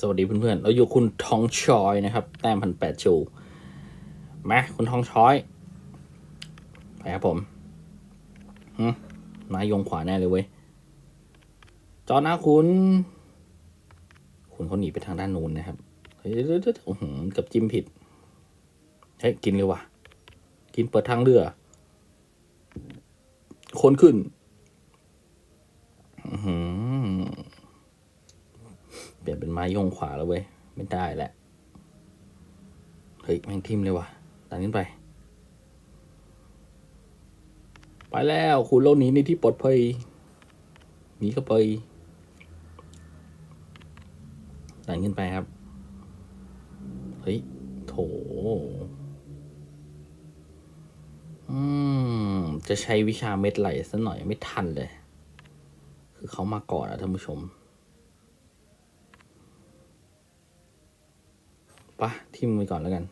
สวัสดีเพื่อนๆเราอยู่คุณทองชอยนะครับ แต้มพันแปดชูมาคุณทองชอย ไปครับผมหึมายงขวาแน่เลยเว้ย จอหน้าคุณ คุณเขาหนีไปทางด้านนู้นนะครับ เฮ้ยเดี๋ยวๆๆอื้อหือเกับจิ้มผิด เฮ้ย กินเลยว่ะ กินเปิดทางเรือ คนขึ้น อือหือ ปลี่ยนเป็นไม้ยงขวาแล้วเว้ย ไม่ได้แหละ เฮ้ย แม่งทิมเลยว่ะดันขึ้นไป ไปแล้วคุณเราหนีในที่ปลอดภัยหนีเขาไปดันขึ้นไปครับ เฮ้ย โถ อืม จะใช้วิชาเม็ดไหลซะหน่อยไม่ทันเลย คือเขามาก่อนอะท่านผู้ชม ปะทิมไปก่อนแล้วกัน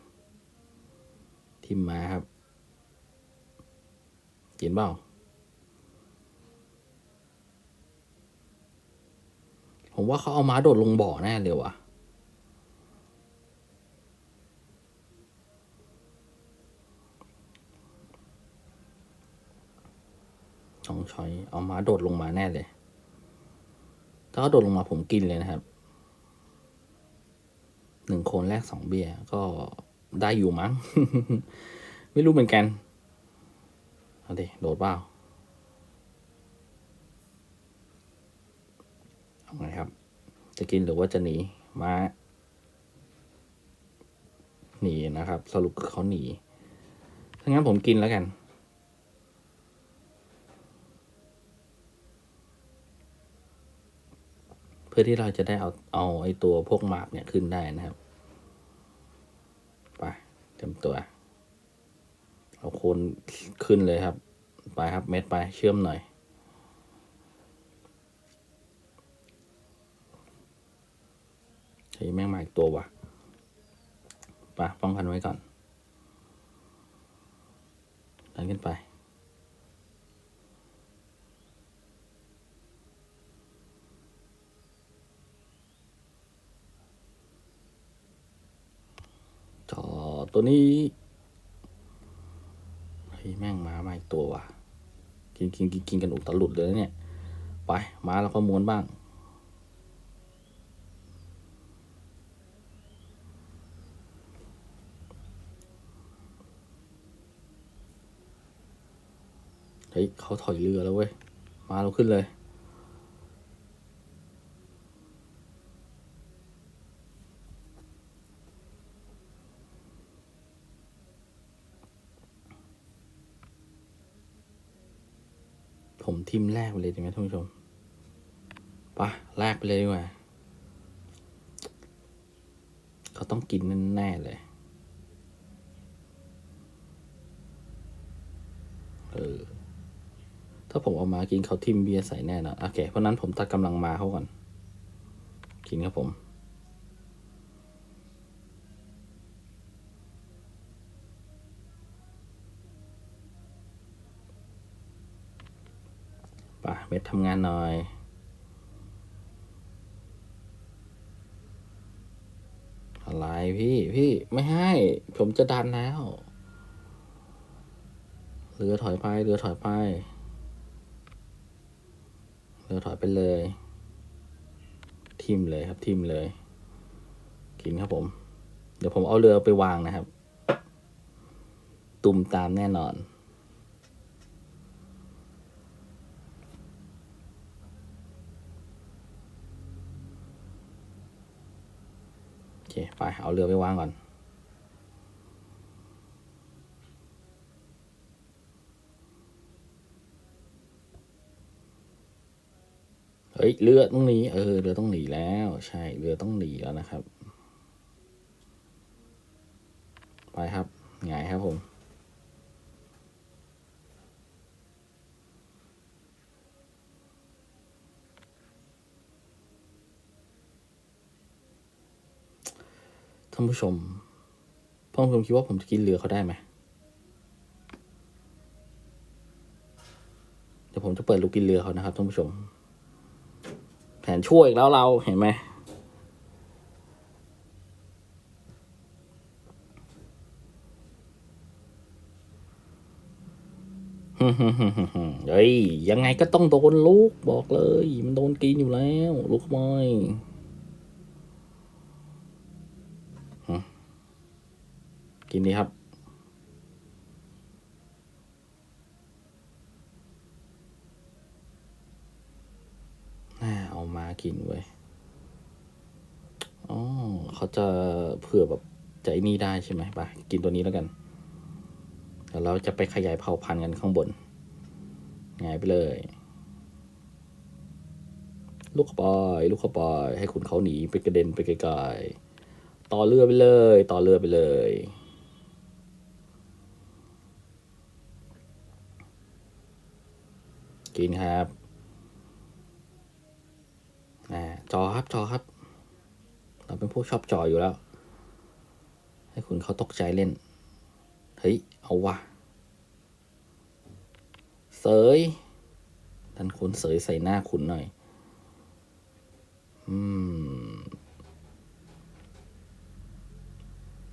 ทิมมาครับกินเปล่าผมว่าเขาเอาม้าโดดลงบ่อแน่เลยวะช่องชอย เอาม้าโดดลงมาแน่เลย ถ้าเขาโดดลงมาผมกินเลยนะครับ หนึ่งคนแรกสองเบียร์ก็ได้อยู่มั้ง ไม่รู้เหมือนกัน เอาดิโดดเปล่าเอาไงครับ จะกินหรือว่าจะหนี มาหนีนะครับ สรุปคือเขาหนีถ้างั้นผมกินแล้วกัน พื่อที่เราจะได้เอาเอาไอ้ตัวพวกหมากเนี่ยขึ้นได้นะครับไปเต็มตัว เอาโคนขึ้นเลยครับ ไปครับเม็ดไปเชื่อมหน่อย เฮ้ยแม่งมาอีกตัวว่ะไปป้องกันไว้ก่อนดันขึ้นไป จอ ตัวนี้เฮ้ยแม่งมามาอีกตัวว่ะ กินกินกินกินกันอุตลุดเลยนะเนี่ย ไป มาแล้วก็ม้วนบ้าง เฮ้ยเขาถอยเรือแล้วเว้ย มาเราขึ้นเลย ผมทิมแรกไปเลยดีไหมท่านผู้ชมปะแรกไปเลยดีกว่า เขาต้องกินแน่เลย เออ ถ้าผมเอามากินเขาทิมเบียร์ใส่แน่นอนโอเค เพราะนั้นผมตัดกำลังมาเขาก่อน กินครับผม เม็ดทำงานหน่อย อะไรพี่พี่ไม่ให้ ผมจะดันแล้วเรือถอยไปเรือถอยไปเรือถอยไปเลย ทิมเลยครับทิมเลย กินครับผม เดี๋ยวผมเอาเรือไปวางนะครับ ตุ่มตามแน่นอน เคไปเอาเรือไปวางก่อน เฮ้ยเรือต้องหนีเออเรือต้องหนีแล้ว ใช่เรือต้องหนีแล้วนะครับ ไปครับไงายครับผม ท่านผู้ชมท่านผู้ชมคิดว่าผมจะกินเรือเขาได้ไหมเดี๋ยวผมจะเปิดลูกกินเรือเขานะครับท่านผู้ชม แผนช่วยอีกแล้วเราเห็นไหมเฮ้ยยังไงก็ต้องโดนลูกบอกเลย มันโดนกินอยู่แล้ว ลูกมอย กินดีครับ น่าเอามากินเว้ย อ๋อเขาจะเผื่อแบบใจนี่ได้ใช่ไหมไปกินตัวนี้แล้วกันเดี๋ยวเราจะไปขยายเผ่าพันธุ์กันข้างบนง่ายไปเลย ลูกขบอยลูกขบอยให้คุณเขาหนีไปกระเด็นไปไกลๆต่อเรือไปเลย ต่อเรือไปเลย กินครับอ่าจอครับจอครับ เราเป็นพวกชอบจออยู่แล้ว ให้คุณเขาตกใจเล่น เฮ้ย เอาวะเสยท่านคุณเสยใส่หน้าคุณหน่อย อืม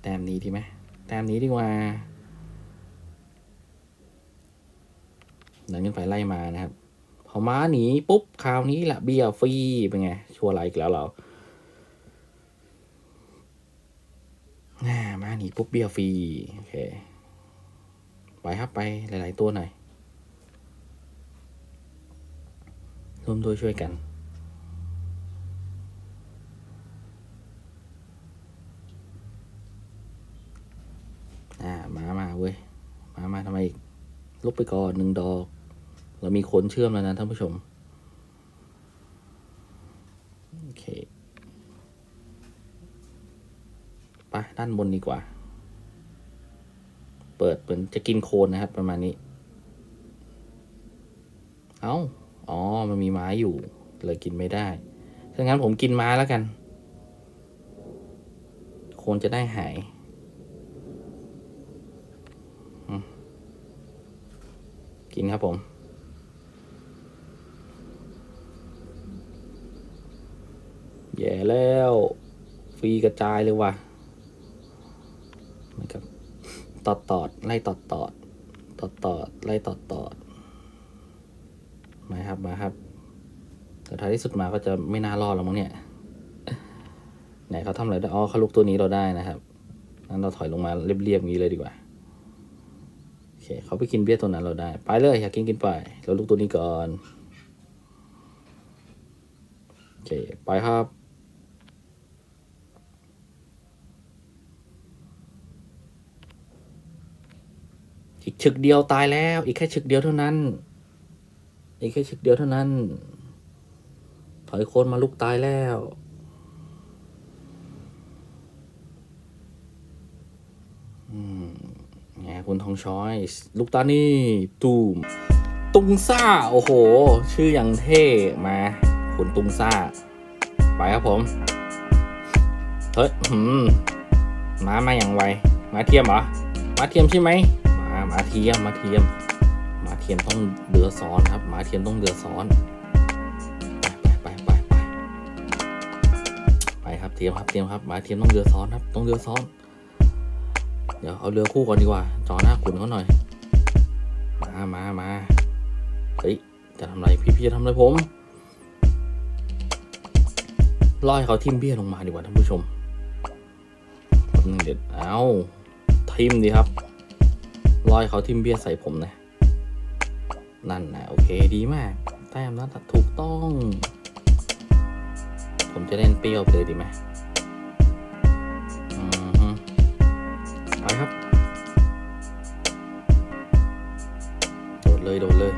แต้มนี้ดีไหมแต้มนี้ดีกว่า นั่นขึ้นไปไล่มานะครับ พอม้าหนีปุ๊บคราวนี้แหละเบี้ยฟรีเป็นไง ชัวร์ไรอีกแล้วเราแหม่มาหนีปุ๊บเบี้ยฟรีโอเค ไปครับไปหลาย ๆ ตัวหน่อยร่วมด้วยช่วยกัน อ่า มามาเว้ย มามาทำไมอีก ลบไปก่อนหนึ่งดอก เรามีคนเชื่อมแล้วนะท่านผู้ชม โอเค ไปด้านบนดีกว่า เปิดเหมือนจะกินโคนนะครับ ประมาณนี้ เอา้า อ๋อ มันมีไม้อยู่ เลยกินไม่ได้ถ้างั้นผมกินม้าแล้วกัน โคนจะได้หายอืม กินครับผม แย่แล้ว ฟรีกระจายเลยว่ะนะครับตอดตอดไล่ตอดตอดตอดตอดไล่ตอดตอดมาครับมาครับแต่ท้ายที่สุดมาก็จะไม่น่ารอดแล้วมั้งเนี่ยไหนเขาทำอะไรได้อ๋อเขาลุกตัวนี้เราได้นะครับงั้นเราถอยลงมาเรียบๆอย่างนี้เลยดีกว่า เคเขาไปกินเบี้ยตัวนั้นเราได้ ไปเลยอยากกินกินไป เราลุกตัวนี้ก่อน โอเค ไปครับ อีกฉึกเดียวตายแล้ว อีกแค่ฉึกเดียวเท่านั้น อีกแค่ฉึกเดียวเท่านั้น ถอยโคนมาลุกตายแล้ว อืม ไงคุณทองช้อย ลูกตานี่ตูม ตุงซ่า โอ้โห ชื่ออย่างเท่มาคุณตุงซ่า ไปครับผม เฮ้ยหืมมามาอย่างไว มาเทียมเหรอ มาเทียมใช่ไหม มา มาเทียม มาเทียม มาเทียมต้องเรือซ้อนครับ มาเทียมต้องเรือซ้อนไปไปไปไปไปไปครับเทียมครับเทียมครับ มาเทียมต้องเรือซ้อนครับ ต้องเรือซ้อน เดี๋ยวเอาเรือคู่ก่อนดีกว่าจอหน้าขุนเขาหน่อย มามามาเฮ้ยจะทำอะไรพี่พี่จะทำอะไรผมล่อให้เขาทิมเบี้ยลงมาดีกว่าท่านผู้ชมนึงเด็ดเอาทิมดีครับล่อให้เขาทิมเบี้ยใส่ผมนะนั่นนะโอเคดีมาก แต้มนั้นถูกต้อง ผมจะเล่นเปรี้ยวไปเลยดีไหม เลยโดดเลย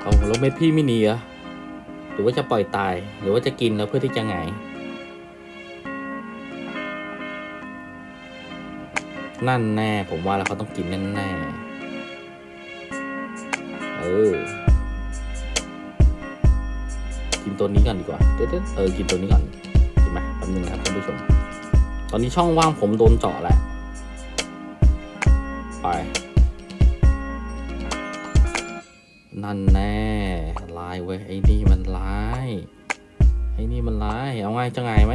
เอาแล้วเม็ดพี่ไม่หนีเหรอหรือว่าจะปล่อยตาย หรือว่าจะกินแล้วเพื่อที่จะไงนั่นแน่ ผมว่าแล้วเขาต้องกินแน่แน่เออ กินตัวนี้ก่อนดีกว่า เดี๋ยวๆเออ กินตัวนี้ก่อนดีไหมแป๊บนึงนะครับท่านผู้ชม ตอนนี้ช่องว่างผมโดนเจาะแหล้ว นั่นแน่ลายเว้ยไอ้นี่มันลายไอ้นี่มันลายเอาไงจะไงไหม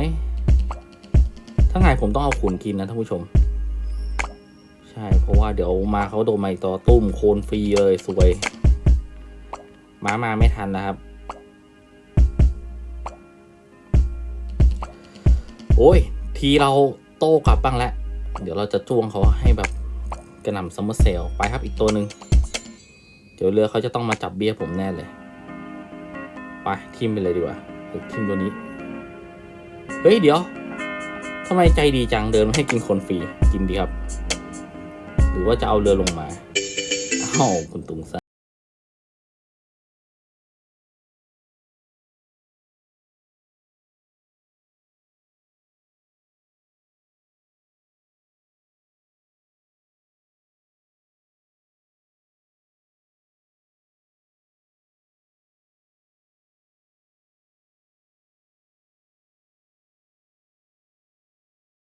ถ้าไงผมต้องเอาขุนกินนะท่านผู้ชม ใช่เพราะว่าเดี๋ยวมาเขาโดนมาอีกตัวตุ้มโคนฟรีเลยสวยมามาไม่ทันนะครับ โอ้ย ทีเราโต้กลับบ้างแล้ว เดี๋ยวเราจะจ้วงเขาให้แบบกระหน่ำซัมเมอร์เซลไปครับอีกตัวหนึ่ง ดี๋ยวเรือเขาจะต้องมาจับเบี้ยผมแน่เลย ไปทิมไปเลยดีกว่าเฮ้ยทิมตัวนี้ เฮ้ยเดี๋ยวทำไมใจดีจังเดินมาให้กินคนฟรี กินดีครับ หรือว่าจะเอาเรือลงมาอ้าวคุณตุงซะ